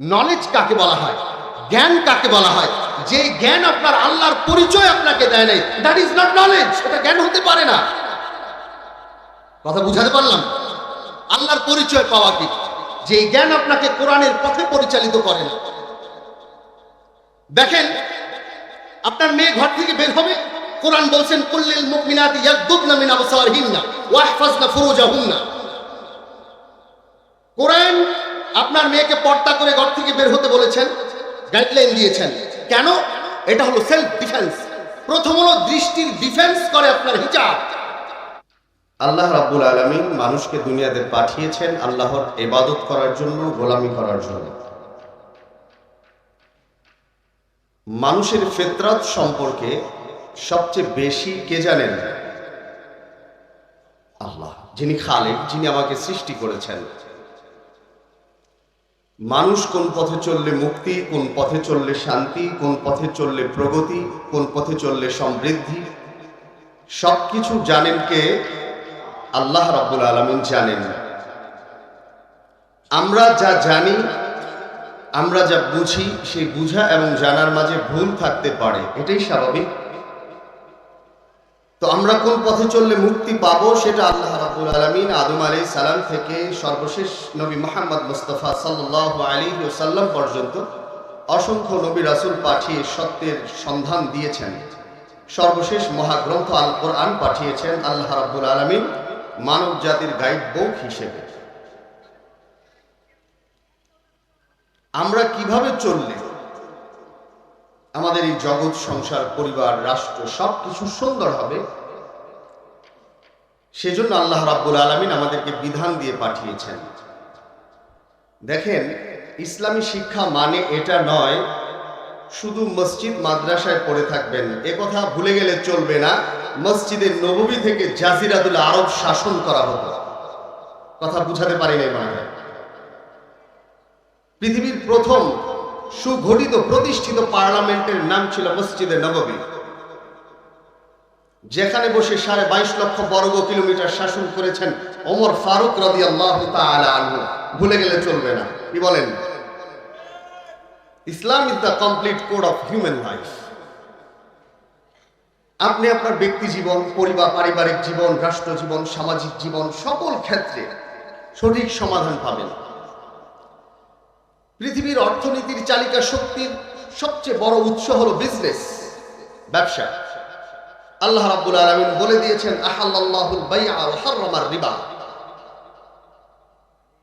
Knowledge কাকে বলা হয়? জ্ঞান কাকে বলা হয়? যে জ্ঞান আপনার আল্লাহর পরিচয় আপনাকে দেয় নাই দ্যাট ইজ নট নলেজ সেটা জ্ঞান হতে পারে না। কথা বুঝাতে পারলাম? আল্লাহর পরিচয় পাওয়া কি? যে জ্ঞান আপনাকে কোরআনের পথে পরিচালিত করে না। দেখেন, আপনার মেয়ে ঘর থেকে বের হবে, কোরআন বলছেন, কুল্লিল মুমিনাতি ইয়াগদুদনা মিন আবসারিহিন্না ওয়া ইহফাজনা ফুরুজাহুন্না। কোরআন আপনার মেয়েকে পর্দা করে ঘর থেকে বের হতে বলেছেন গাইডলাইন দিয়েছেন। কেন? এটা হলো সেলফ ডিফেন্স প্রথম হলো দৃষ্টির ডিফেন্স করে আপনার হিজাব। আল্লাহ রাব্বুল আলামিন মানুষকে দুনিয়াতে পাঠিয়েছেন আল্লাহর ইবাদত করার জন্য, গোলামি করার জন্য। মানুষের ফিতরাত সম্পর্কে সবচেয়ে বেশি কে জানেন? আল্লাহ, যিনি খালেক, যিনি আমাকে সৃষ্টি করেছেন। মানুষ কোন পথে চললে মুক্তি, কোন পথে চললে শান্তি, কোন পথে চললে প্রগতি, কোন পথে চললে সমৃদ্ধি? সবকিছু জানেন কে? আল্লাহ রাব্বুল আলামিন জানেন। আমরা যা জানি, আমরা যা বুঝি, সেই বুঝা এবং জানার মাঝে ভুল থাকতে পারে। এটাই স্বাভাবিক। তো আমরা কোন পথে চললে মুক্তি পাবো, সেটা আল্লাহ রাব্বুল আলামিন আদম আলাইহিস সালাম থেকে সর্বশেষ নবী মোহাম্মদ মুস্তাফা সাল্লাল্লাহু আলাইহি ওয়াসাল্লাম পর্যন্ত অসংখ্য নবী রাসূল পাঠিয়ে সত্যের সন্ধান দিয়েছেন। সর্বশেষ মহাগ্রন্থ আল কোরআন পাঠিয়েছেন আল্লাহ রাব্বুল আলামিন মানব জাতির গাইড বুক হিসেবে। আমরা কীভাবে চললে আমাদের এই জগৎ, সংসার, পরিবার, রাষ্ট্র সব কিছু সুন্দর হবে সেজন্য আল্লাহ রাব্বুল আলামিন আমাদেরকে বিধান দিয়ে পাঠিয়েছেন। দেখেন, ইসলামী শিক্ষা মানে এটা নয়, শুধু মসজিদ মাদ্রাসায় পড়ে থাকবেন। এ কথা ভুলে গেলে চলবে না মসজিদের নববী থেকে জাজিরাতুল আরব শাসন করা হতো। কথা বুঝাতে পারি নাই মনে পৃথিবীর প্রথম সুগঠিত, প্রতিষ্ঠিত পার্লামেন্টের নাম ছিল মসজিদে নববী যেখানে বসে সাড়ে বাইশ লক্ষ বর্গ কিলোমিটার শাসন করেছেন ওমর ফারুক রদি আল্লাহ ভুলে গেলে চলবে না। কি বলেন? Islam is the complete code of human life. আপনি আপনার ব্যক্তি জীবন, পরিবার, পারিবারিক জীবন, রাষ্ট্র জীবন, সামাজিক জীবন, সকল ক্ষেত্রে সঠিক সমাধান পাবেন। পৃথিবীর অর্থনীতির চালিকা শক্তির সবচেয়ে বড় উৎস হলো বিজনেস ব্যবসা। আল্লাহ রাব্বুল আলামিন বলে দিয়েছেন আহাল্লাহুল বাইআ ওয়া হাররামার রিবা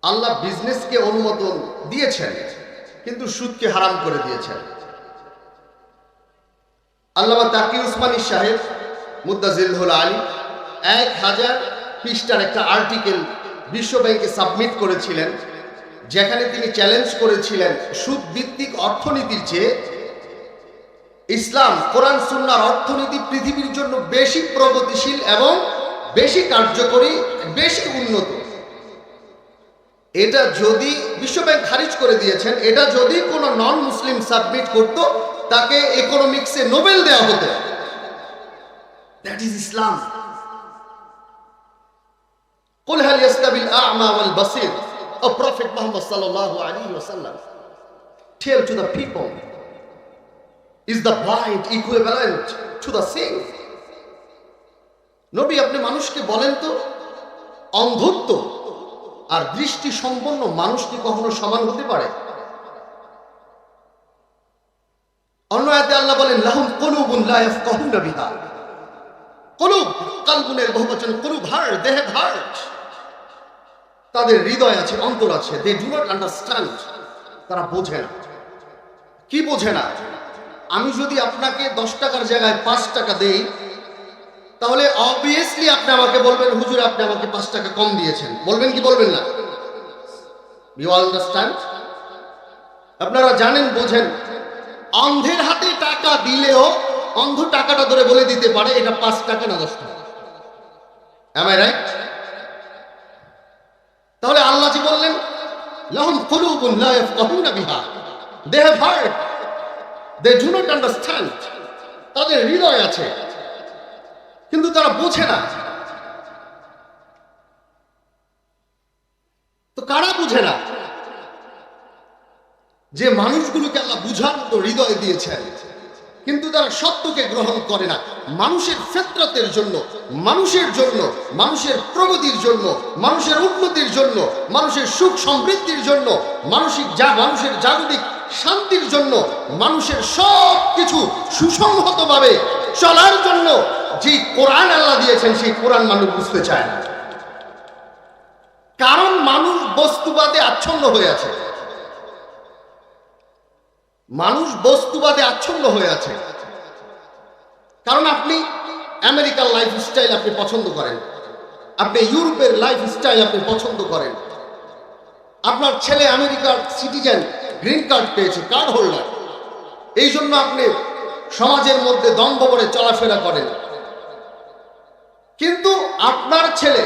আল্লাহ বিজনেসকে অনুমোদন দিয়েছেন, কিন্তু সুদকে হারাম করে দিয়েছেন। আল্লামা তাকি উসমানী সাহেব মুদাজিল্লুল আলী, এক হাজার পৃষ্ঠার একটা আর্টিকেল বিশ্ব ব্যাংকে সাবমিট করেছিলেন, যেখানে তিনি চ্যালেঞ্জ করেছিলেন সুদ ভিত্তিক অর্থনীতির চেয়ে ইসলাম কোরআন সুন্নার অর্থনীতি পৃথিবীর জন্য বেশি প্রগতিশীল এবং বেশি কার্যকরী বেশি উন্নত এটা যদি বিশ্বব্যাংক খারিজ করে দিয়েছেন এটা যদি কোনো নন মুসলিম সাবমিট করত তাকে ইকোনমিক্সে নোবেল দেওয়া হতো that is Islam قل هل يستوي الأعمى والبصير O Prophet Muhammad sallallahu alaihi wasallam tell to the people is the blind equivalent to the seeing নবী, আপনি মানুষকে বলেন তো, অন্ধত্ব আর দৃষ্টি সম্পন্ন মানুষ কি কখনো সমান হতে পারে? অন্য আয়াতে আল্লাহ বলেন, লাহুম কুলুবুন লা ইয়াফকাহুনা বিহা। কুলুব, কালবুনের বহুবচন, কুলুব হার্ট, দেহে হার্ট। তাদের হৃদয় আছে, অন্তর আছে দে ডু নট আন্ডারস্ট্যান্ড তারা বোঝে না। কি বোঝে না? আমি যদি আপনাকে দশ টাকার জায়গায় পাঁচ টাকা দেই, তাহলে অবভিয়াসলি আপনি আমাকে বলবেন, হুজুর, আপনি আমাকে পাঁচ টাকা কম দিয়েছেন। বলবেন কি বলবেন না? ইউ আন্ডারস্ট্যান্ড আপনারা জানেন, বোঝেন, অন্ধের হাতে টাকা দিলেও অন্ধ টাকাটা ধরে বলে দিতে পারে, এটা পাঁচ টাকা না দশ টাকা? আই রাইট তাহলে আল্লাহ জি বললেন, লাহুম কুলুবুন লা ইয়াফকাহুনা they they do not understand তাদের হৃদয় আছে, কিন্তু তারা বোঝে না। তো কারা বুঝে না যে মানুষগুলোকে আল্লাহ বুঝার মতো হৃদয় দিয়েছেন, কিন্তু তারা সত্যকে গ্রহণ করে না। মানুষের ফেতরতের জন্য, মানুষের জন্য, মানুষের প্রগতির জন্য, মানুষের উন্নতির জন্য, মানুষের সুখ সমৃদ্ধির জন্য, মানসিক যা, মানুষের জাগতিক শান্তির জন্য মানুষের সব কিছু সুসংহতভাবে চলার জন্য যে কোরআন আল্লাহ দিয়েছেন, সেই কোরআন মানুষ বুঝতে চায় না। কারণ মানুষ বস্তুবাদে আচ্ছন্ন হয়ে আছে। মানুষ বস্তুবাদে আচ্ছন্ন হয়ে আছে। কারণ আপনি আমেরিকার লাইফ স্টাইল আপনি পছন্দ করেন। আপনি ইউরোপের লাইফ স্টাইল আপনি পছন্দ করেন। আপনার ছেলে আমেরিকার সিটিজেন গ্রিন কার্ড পেয়েছে কার্ড হোল্ডার এই জন্য আপনি সমাজের মধ্যে দ্বন্দ্ব করে চলাফেরা করেন। কিন্তু আপনার ছেলে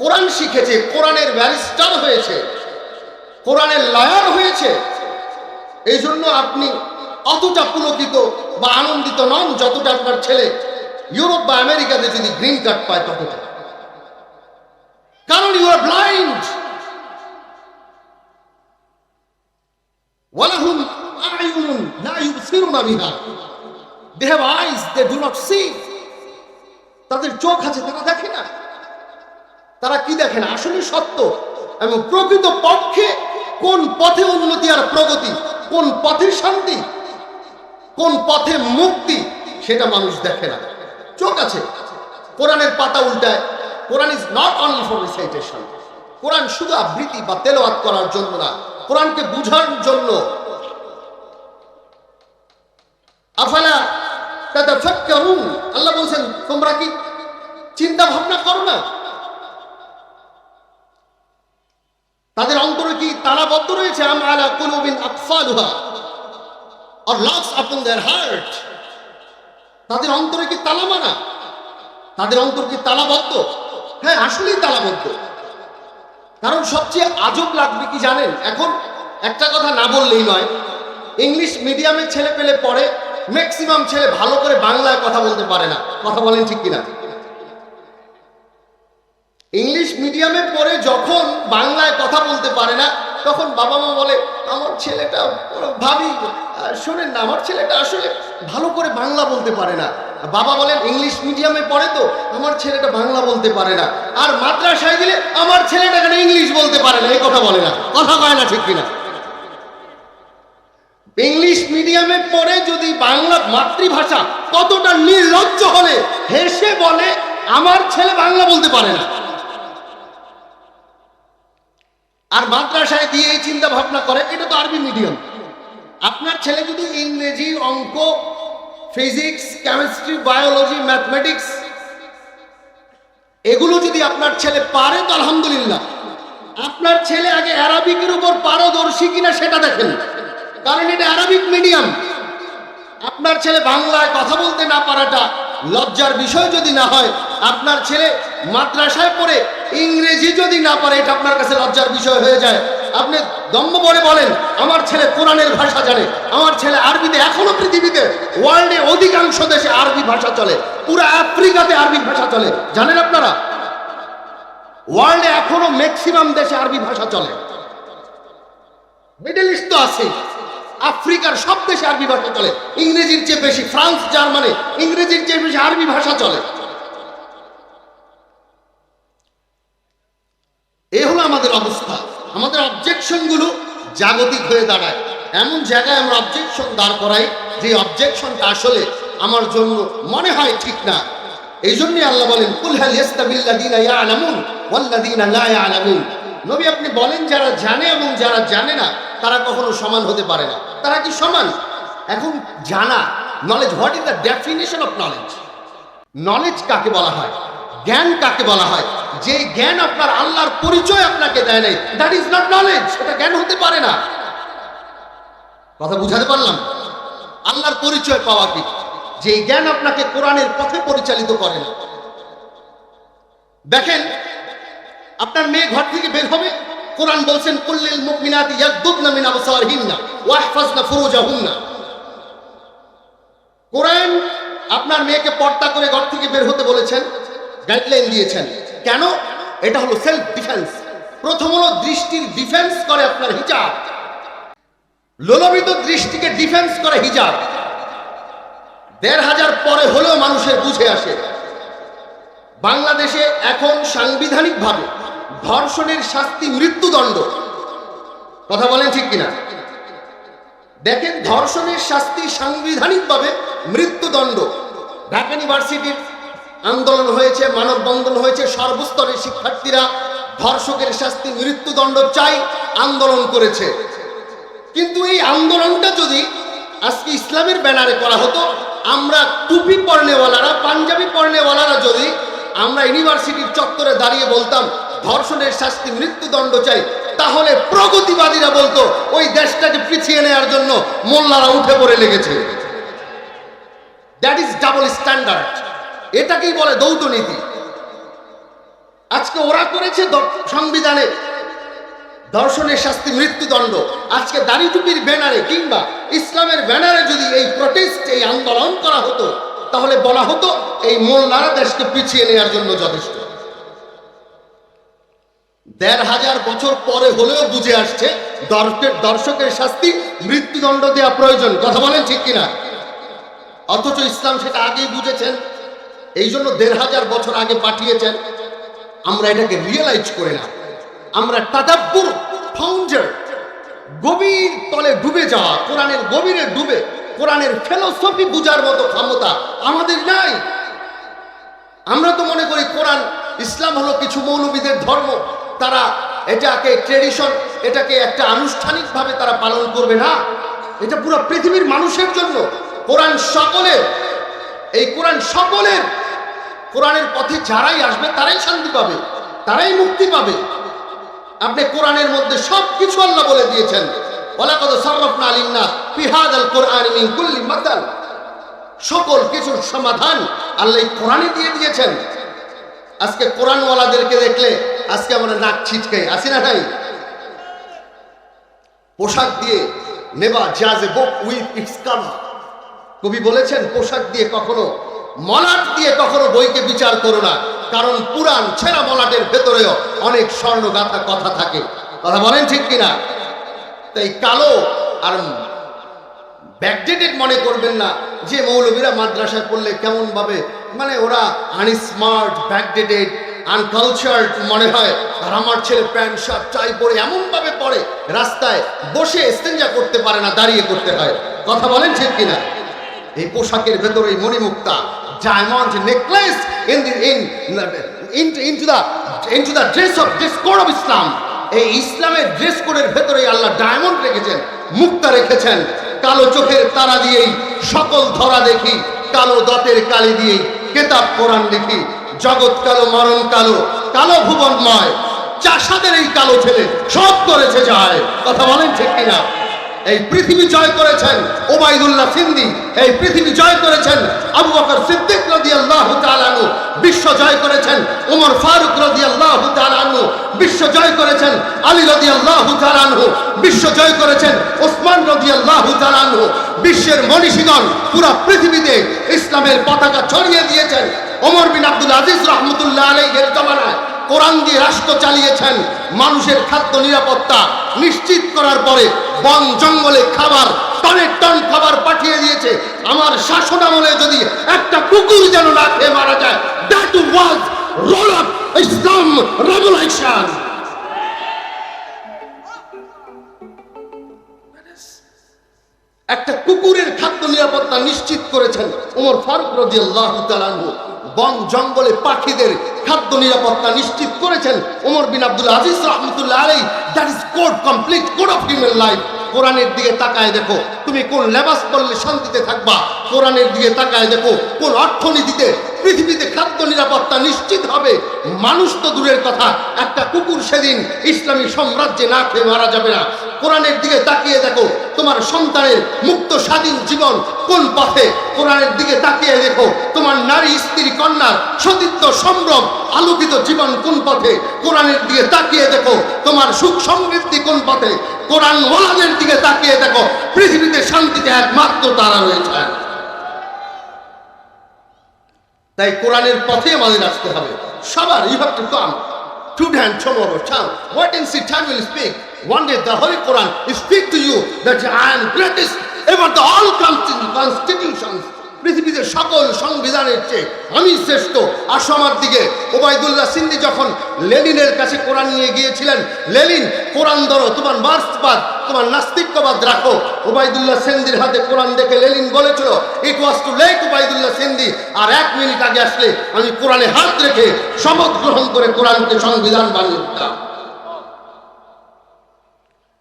কোরআন শিখেছে, কোরআনের ব্যারিস্টার হয়েছে, কোরআনের লয়ার হয়েছে, এই জন্য আপনি অতটা পুলকিত বা আনন্দিত নন যতটা আপনার ছেলে ইউরোপ বা আমেরিকাতে যদি গ্রিন কার্ড পায় ততটা। কারণ ইউ আর ব্লাইন্ড ওয়ালাহুম আ'য়ুনুন লা ইউবসিরুনা বিহা। They have they do not see তাদের চোখ আছে, তারা দেখে না। তারা কি দেখে না? আসলে সত্য। এবং প্রকৃত পক্ষে কোন পথে উন্নতি আর প্রগতি? কোন পথে শান্তি? কোন পথে মুক্তি? সেটা মানুষ দেখে না। চোখ আছে। কোরআনের পাতা উল্টায়। Quran is not only for recitation কোরআন শুধু আবৃত্তি বা তেলোয়াত করার জন্য না। কোরআনকে বুঝার জন্য। আল্লাহ বলছেন, তোমরা কি চিন্তা ভাবনা করো না? তাদের অন্তরে কি তালাবদ্ধ রয়েছে? তাদের অন্তরে কি তালা মানা তাদের অন্তর কি তালাবদ্ধ? হ্যাঁ আসলেই তালাবদ্ধ। কারণ সবচেয়ে আজব লাগবে কি জানেন? এখন একটা কথা না বললেই নয়। ইংলিশ মিডিয়ামে ছেলে পেলে পড়ে ম্যাক্সিমাম ছেলে ভালো করে বাংলায় কথা বলতে পারে না। কথা বলেন ঠিক কিনা? ইংলিশ মিডিয়ামে পড়ে যখন বাংলায় কথা বলতে পারে না, তখন বাবা মা বলে, আমার ছেলেটা, ভাবি শোনেন না, আমার ছেলেটা আসলে ভালো করে বাংলা বলতে পারে না। বাবা বলেন ইংলিশ মিডিয়ামে পড়ে তো, আমার ছেলেটা বাংলা বলতে পারে না। আর মাদ্রাসায় দিলে আমার ছেলেটা কেন ইংলিশ বলতে পারে না, এই কথা বলে না। কথা কয় না ঠিক কিনা? ইংলিশ মিডিয়ামে পড়ে যদি বাংলা মাতৃভাষা কতটা নির্লজ্জ হলে, হেসে বলে, আমার ছেলে বাংলা বলতে পারে না। আর মাদ্রাসায় দিয়ে এই চিন্তা ভাবনা করে, এটা তো আরবি মিডিয়াম আপনার ছেলে যদি ইংরেজি অঙ্ক ফিজিক্স কেমিস্ট্রি বায়োলজি ম্যাথমেটিক্স এগুলো যদি আপনার ছেলে পারে তো আলহামদুলিল্লাহ। আপনার ছেলে আগে অ্যারাবিকের উপর পারদর্শী কিনা সেটা দেখেন। কারণ এটা অ্যারাবিক মিডিয়াম আপনার ছেলে বাংলায় কথা বলতে না পারাটা লজ্জার বিষয় যদি না হয়, আপনার ছেলে মাদ্রাসায় পড়ে ইংরেজি যদি না পারে, এটা আপনার কাছে লজ্জার বিষয় হয়ে যায়। আপনি দম্ভ বলে বলেন, আমার ছেলে কোরআনের ভাষা জানে, আমার ছেলে আরবিতে, এখনও পৃথিবীতে ওয়ার্ল্ডে অধিকাংশ দেশে আরবি ভাষা চলে, পুরো আফ্রিকাতে আরবি ভাষা চলে, জানেন আপনারা? ওয়ার্ল্ডে এখনও ম্যাক্সিমাম দেশে আরবি ভাষা চলে। মিডল ইস্ট তো আছে, আফ্রিকার সব দেশে আরবি ভাষা চলে, ইংরেজির চেয়ে বেশি, ফ্রান্স, জার্মানি, ইংরেজির চেয়ে বেশি আরবি ভাষা চলে। এই হলো আমাদের অবস্থা। আমাদের অবজেকশনগুলো জাগতিক হয়ে দাঁড়ায়। এমন জায়গায় আমরা অবজেকশন দাঁড় করাই যে অবজেকশনটা আসলে আমার জন্য মনে হয় ঠিক না। এই জন্যই আল্লাহ বলেন নবী আপনি বলেন, যারা জানে এবং যারা জানে না, তারা কখনো সমান হতে পারে না। তারা কি সমান? এখন জানা knowledge what is the definition of knowledge knowledge কাকে বলা হয়? জ্ঞান কাকে বলা হয়? যে জ্ঞান আপনার আল্লাহর পরিচয় আপনাকে দেয় নাই দ্যাট ইজ নট নলেজ সেটা জ্ঞান হতে পারে না। কথা বুঝাতে পারলাম? আল্লাহর পরিচয় পাওয়া কি? যে জ্ঞান আপনাকে কোরআনের পথে পরিচালিত করে না। দেখেন, আপনার মেয়ে ঘর থেকে বের হবে, কোরআন বলছেন কুল্লিল মুমিনাতি ইয়াগদুদনা মিন আবসারিহিন্না ওয়াহফাজনা ফুরুজাহুন্না। কোরআন আপনার মেয়েকে পর্দা করে ঘর থেকে বের হতে বলেছেন গাইডলাইন দিয়েছেন। কেন? এটা হলো সেলফ ডিফেন্স প্রথম হলো দৃষ্টির ডিফেন্স করে আপনার হিজাব। লোলবিত দৃষ্টিকে ডিফেন্স করে হিজাব। দেড় হাজার পরে হলেও মানুষের বুঝে আসে। বাংলাদেশে এখন সাংবিধানিকভাবে ধর্ষণের শাস্তি মৃত্যুদণ্ড। কথা বলেন ঠিক কিনা? দেখেন, ধর্ষণের শাস্তি সাংবিধানিকভাবে মৃত্যুদণ্ড। ঢাকা ইউনিভার্সিটির আন্দোলন হয়েছে, মানববন্ধন হয়েছে, সর্বস্তরের শিক্ষার্থীরা ধর্ষকের শাস্তি, মৃত্যুদণ্ড চাই, আন্দোলন করেছে। কিন্তু এই আন্দোলনটা যদি আজকে ইসলামের ব্যানারে করা হতো, আমরা টুপি পর্নেওয়ালারা, পাঞ্জাবি পর্নেওয়ালারা যদি আমরা ইউনিভার্সিটির চত্বরে দাঁড়িয়ে বলতাম, ধর্ষণের শাস্তি, মৃত্যুদণ্ড চাই, তাহলে প্রগতিবাদীরা বলতো, ওই দেশটাকে পিছিয়ে নেওয়ার জন্য মোল্লারা উঠে পড়ে লেগেছে। দ্যাট ইজ ডাবল স্ট্যান্ডার্ড এটাকেই বলে দৌত নীতি। আজকে ওরা করেছে সংবিধানে ধর্ষণের শাস্তি মৃত্যুদণ্ড। আজকে দাড়ি টুপির ব্যানারে কিংবা ইসলামের ব্যানারে যদি এই প্রটেস্ট এই আন্দোলন করা হতো, তাহলে বলা হতো এই মোল্লারা দেশকে পিছিয়ে নেওয়ার জন্য যথেষ্ট। দেড় হাজার বছর পরে হলেও বুঝে আসছে দর্শকের দর্শকের শাস্তি মৃত্যুদণ্ড দেওয়া প্রয়োজন। কথা বলেন ঠিক কিনা? অথচ ইসলাম সেটা আগেই বুঝেছেন। এই জন্য দেড় হাজার বছর আগে পাঠিয়েছেন, আমরা এটাকে রিয়েলাইজ করে না। আমরা তাদাব্বুর ফাউন্ডার গভীর তলে ডুবে যাওয়া, কোরআনের গভীরে ডুবে, কোরআনের ফিলোসফি বুঝার মতো ক্ষমতা আমাদের নাই। আমরা তো মনে করি কোরআন, ইসলাম হলো কিছু মৌলবীদের ধর্ম। তারা এটাকে ট্রেডিশন এটাকে একটা আনুষ্ঠানিকভাবে তারা পালন করবে না। এটা পুরো পৃথিবীর মানুষের জন্য। কোরআন সকলের, এই কোরআন সকলের কোরআনের পথে যারাই আসবে, তারাই শান্তি পাবে, তারাই মুক্তি পাবে। আপনি কোরআনের মধ্যে সব কিছু আল্লাহ বলে দিয়েছেন। ওয়ালাকাদ সাররাফনা লিন-নাস ফি হাযাল মিন কুল্লি মাতাল। সকল কিছুর সমাধান আল্লাহ কোরআনে দিয়ে দিয়েছেন। আজকে কোরআনওয়ালাদেরকে দেখলে আজকে আমরা নাক ছিটকাই, আসি না নাই পোশাক দিয়ে নেবা, জাজে বুক উইথ ইটস কবি বলেছেন, পোশাক দিয়ে কখনো মলাট দিয়ে কখনো বইকে বিচার করো না। কারণ পুরাণ ছেঁড়া মলাটের ভেতরেও অনেক স্বর্ণ গাথা কথা থাকে। কথা বলেন ঠিক কিনা? তাই কালো আর ব্যাকডেটেড মনে করবেন না, যে মৌলবীরা মাদ্রাসায় পড়লে কেমন ভাবে মানে ওরা আনস্মার্ট, ব্যাকডেটেড, আনকালচার্ড মনে হয়। আর আমার ছেলে প্যান্ট, শার্ট, টাই পরে এমন ভাবে পড়ে, রাস্তায় বসে এস্তেঞ্জা করতে পারে না, দাঁড়িয়ে করতে হয়। কথা বলেন ঠিক কিনা? এই পোশাকের ভেতরে এই মণিমুক্তা diamond necklace in the in into the into the dress of dress code of Islam এই ইসলামের ড্রেস কোডের ভেতরে আল্লাহ ডায়মন্ড রেখেছেন, মুক্তা রেখেছেন। কালো চোখের তারা দিয়েই, সকল ধরা দেখি, কালো দাঁতের কালি দিয়েই, কেতাব, কোরআন লিখি। জগৎ কালো, মরণ কালো কালো ভুবনময়, চাষাদের এই কালো ছেলে সব করেছে যায়। কথা বলেন ঠিক কিনা? এই পৃথিবী জয় করেছেন ওবাইদুল্লাহ সিন্দি এই পৃথিবী জয় করেছেন আবু বকর সিদ্দিক রাদিয়াল্লাহু তাআলা আনহু, বিশ্ব জয় করেছেন ওমর ফারুক রাদিয়াল্লাহু তাআলা আনহু, বিশ্ব জয় করেছেন আলী রাদিয়াল্লাহু তাআলা আনহু, বিশ্ব জয় করেছেন ওসমান রাদিয়াল্লাহু তাআলা আনহু, বিশ্বের মনীষীগণ পুরো পৃথিবীতে ইসলামের পতাকা ছড়িয়ে দিয়েছেন। ওমর বিন আব্দুল আজিজ রহমতুল্লাহ আলাইহির জমানায় কোরআন দিয়ে রাষ্ট্র চালিয়েছেন, মানুষের খাদ্য নিরাপত্তা নিশ্চিত করার পরে বন জঙ্গলে খাবার টনের টন খাবার পাঠিয়ে দিয়েছে। আমার শাসন আমলে যদি একটা কুকুর যেন না খেয়ে মারা যায় that was role of Islam revolution একটা কুকুরের খাদ্য নিরাপত্তা নিশ্চিত করেছেন ওমর ফারুক রাজি আল্লাহ বন জঙ্গলে পাখিদের খাদ্য নিরাপত্তা নিশ্চিত করেছেন ওমর বিন আব্দুল আজিজ রহমতুল্লাহ আলাই that is code complete code of human life কোরআনের দিকে তাকায় দেখো, তুমি কোন লেবাস পরলে শান্তিতে থাকবা? কোরআনের দিকে তাকায় দেখো, কোন অর্থনীতিতে, পৃথিবীতে খাদ্য নিরাপত্তা নিশ্চিত হবে? মানুষ তো দূরের কথা, একটা কুকুর সেদিন ইসলামী সাম্রাজ্যে না খেয়ে মারা যাবে না। কোরআনের দিকে তাকিয়ে দেখো, তোমার সন্তানের মুক্ত স্বাধীন জীবন কোন পথে? কোরআনের দিকে তাকিয়ে দেখো তোমার নারী, স্ত্রী, কন্যার সতীত্ব, সম্ভ্রম, আলোকিত জীবন কোন পথে? কোরআনের দিকে তাকিয়ে দেখো, তোমার সুখ সমৃদ্ধি কোন পথে? কোরআন ওয়ালাদের দিকে তাকিয়ে দেখো, পৃথিবীতে শান্তিতে একমাত্র তারা রয়েছে। তাই কোরআনের পথে আমাদের আসতে হবে। সবার have to come, to hand tomorrow চাম what in see time will speak. One day the Holy Quran speak to you that I am greatest ever the all consti- constitutions পৃথিবীতে সকল সংবিধানের চেয়ে আমি শ্রেষ্ঠ। আসো আমার দিকে ওবায়দুল্লাহ সিন্দি যখন লেনিনের কাছে কোরআন নিয়ে গিয়েছিলেন, লেনিন, কোরআন ধরো, তোমার মার্ক্সবাদ তোমার নাস্তিক্যবাদ রাখো। ওবায়দুল্লাহ সেন্দির হাতে কোরআন দেখে লেনিন বলেছিল it was too late Obaidullah Sindhi. আর এক মিনিট আগে আসলে আমি কোরআনে হাত রেখে শপথ গ্রহণ করে কোরআনকে সংবিধান বানিয়ে দিতাম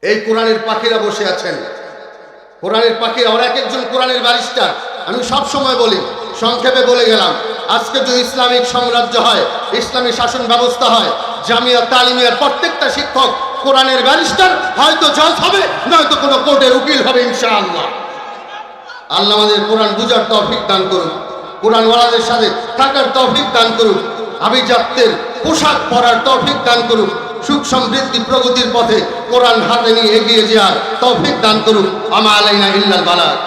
এই কোরআনের পাখিরা বসে আছেন। কোরআনের পাখিরা এক একজন কোরআনের ব্যারিস্টার। আমি সব সময় বলি, সংক্ষেপে বলে গেলাম, আজকে যদি ইসলামিক সাম্রাজ্য হয়, ইসলামী শাসন ব্যবস্থা হয়, জামিয়া তালিমিয়ার প্রত্যেকটা শিক্ষক কোরআনের ব্যারিস্টার, হয়তো জজ হবে, নয়তো কোনো কোর্টের উকিল হবে, ইনশাআল্লাহ। আল্লাহ আমাদের কোরআন বুঝার তৌফিক দান করুন কোরআনওয়ালাদের সাথে থাকার তৌফিক দান করুন আভিজাত্যের পোশাক পরার তৌফিক দান করুন সুখ সমৃদ্ধি প্রগতির পথে কোরআন হাতে নিয়ে এগিয়ে যাওয়ার তৌফিক দান করুন। আমা আলাইনা ইল্লাল বারাক